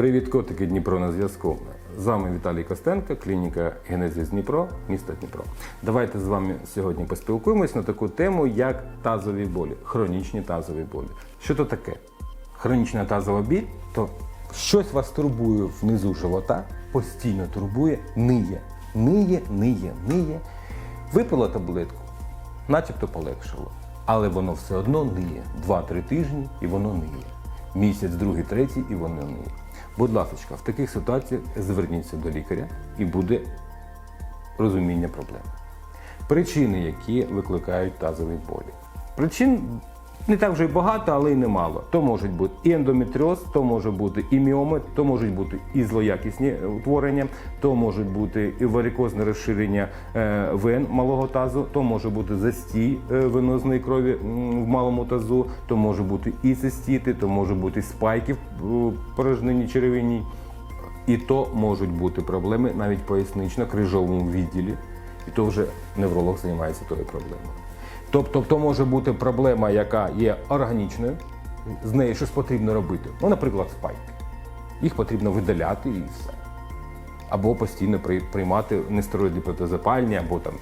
Привіт, котики Дніпро на зв'язку. З вами Віталій Костенко, клініка Генезис Дніпро, місто Дніпро. Давайте з вами сьогодні поспілкуємось на таку тему, як тазові болі, хронічні тазові болі. Що то таке? Хронічна тазова біль то щось вас турбує внизу живота, постійно турбує, ниє, ниє, ниє, ниє. Випила таблетку, начебто полегшало. Але воно все одно ниє. Два-три тижні і воно ниє. Місяць, другий, третій і воно ниє. Будь ласка, в таких ситуаціях зверніться до лікаря і буде розуміння проблеми. Причини, які викликають тазові болі. Причин не так вже й багато, але й немало. То можуть бути і ендометріоз, то може бути і міоми, то можуть бути і злоякісні утворення, то можуть бути і варикозне розширення е, вен малого тазу, то може бути застій е, венозної крові в малому тазу, то може бути і цистіти, то може бути спайки в порожнині черевиній. І то можуть бути проблеми навіть пояснично-крижовому відділі, і то вже невролог займається тою проблемою. Тобто, то може бути проблема, яка є органічною, з нею щось потрібно робити. Ну, наприклад, спайки. Їх потрібно видаляти і все. Або постійно приймати нестероїди протизапальні, або там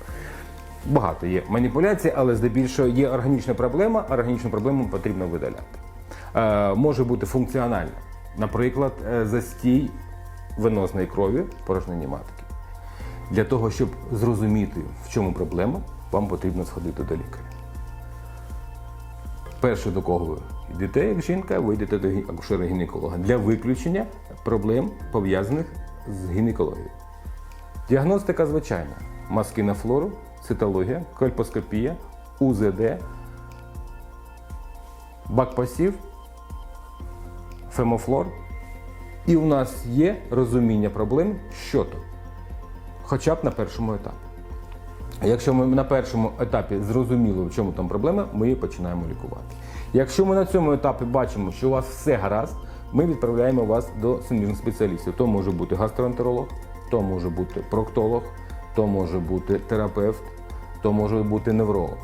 багато є маніпуляцій, але здебільшого є органічна проблема, органічну проблему потрібно видаляти. Е, може бути функціональна, наприклад, е, застій венозної крові в порожнині матки. Для того, щоб зрозуміти, в чому проблема, вам потрібно сходити до лікаря. Перше, до кого ви йдете, як жінка, ви йдете до акушера-гінеколога для виключення проблем, пов'язаних з гінекологією. Діагностика звичайна: маски на флору, цитологія, кольпоскопія, УЗД, бакпасів, фемофлор. І у нас є розуміння проблем, що то, хоча б на першому етапі. Якщо ми на першому етапі зрозуміли, в чому там проблема, ми її починаємо лікувати. Якщо ми на цьому етапі бачимо, що у вас все гаразд, ми відправляємо вас до суміжних спеціалістів. То може бути гастроентеролог, то може бути проктолог, то може бути терапевт, то може бути невролог.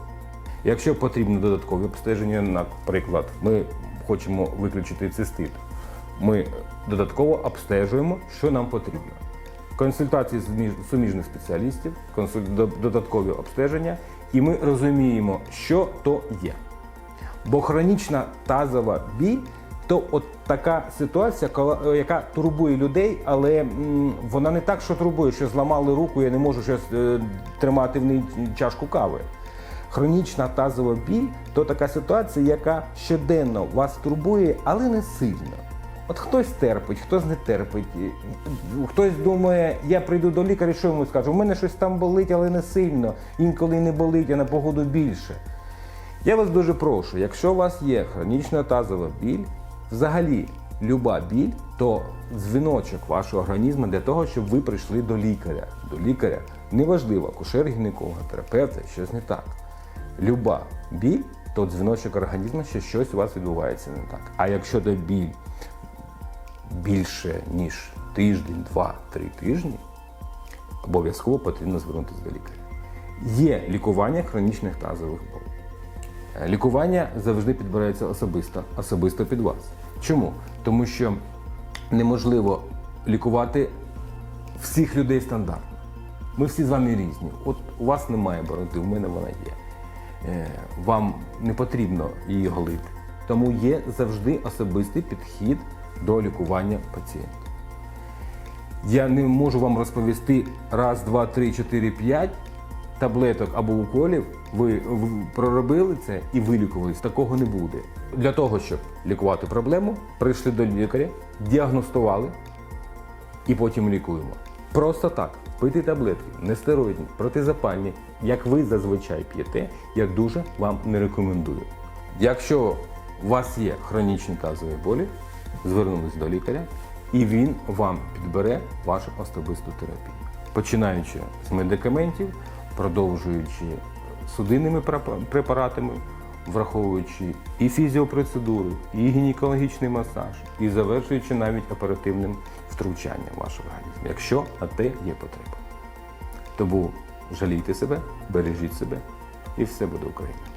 Якщо потрібно додаткові обстеження, наприклад, ми хочемо виключити цистит, ми додатково обстежуємо, що нам потрібно. Консультації суміжних спеціалістів, додаткові обстеження, і ми розуміємо, що то є. Бо хронічна тазова біль то от така ситуація, яка турбує людей, але вона не так, що турбує, що зламали руку, я не можу щось е, тримати в ній чашку кави. Хронічна тазова біль то така ситуація, яка щоденно вас турбує, але не сильно. От хтось терпить, хтось не терпить. Хтось думає, я прийду до лікаря, що йому скажу? У мене щось там болить, але не сильно. Інколи не болить, а на погоду більше. Я вас дуже прошу, якщо у вас є хронічна тазова біль, взагалі люба біль, то дзвіночок вашого організму для того, щоб ви прийшли до лікаря. До лікаря неважливо, акушер, гінеколога, терапевта, щось не так. Люба біль, то дзвіночок організму, що щось у вас відбувається не так. А якщо до біль більше, ніж тиждень, два, три тижні, обов'язково потрібно звернутися до лікаря. Є лікування хронічних тазових болей. Е, Лікування завжди підбирається особисто, особисто під вас. Чому? Тому що неможливо лікувати всіх людей стандартно. Ми всі з вами різні. От у вас немає бороди, у мене вона є. Е, Вам не потрібно її голити. Тому є завжди особистий підхід до лікування пацієнта. Я не можу вам розповісти раз, два, три, чотири, п'ять таблеток або уколів. Ви проробили це і вилікувались. Такого не буде. Для того, щоб лікувати проблему, прийшли до лікаря, діагностували і потім лікуємо. Просто так, пити таблетки, нестероїдні, протизапальні, як ви зазвичай п'єте, я дуже вам не рекомендую. Якщо у вас є хронічні тазові болі, звернулись до лікаря, і він вам підбере вашу особисту терапію. Починаючи з медикаментів, продовжуючи судинними препаратами, враховуючи і фізіопроцедури, і гінекологічний масаж, і завершуючи навіть оперативним втручанням вашого організму, якщо на те є потреба. Тому жалійте себе, бережіть себе, і все буде Україна.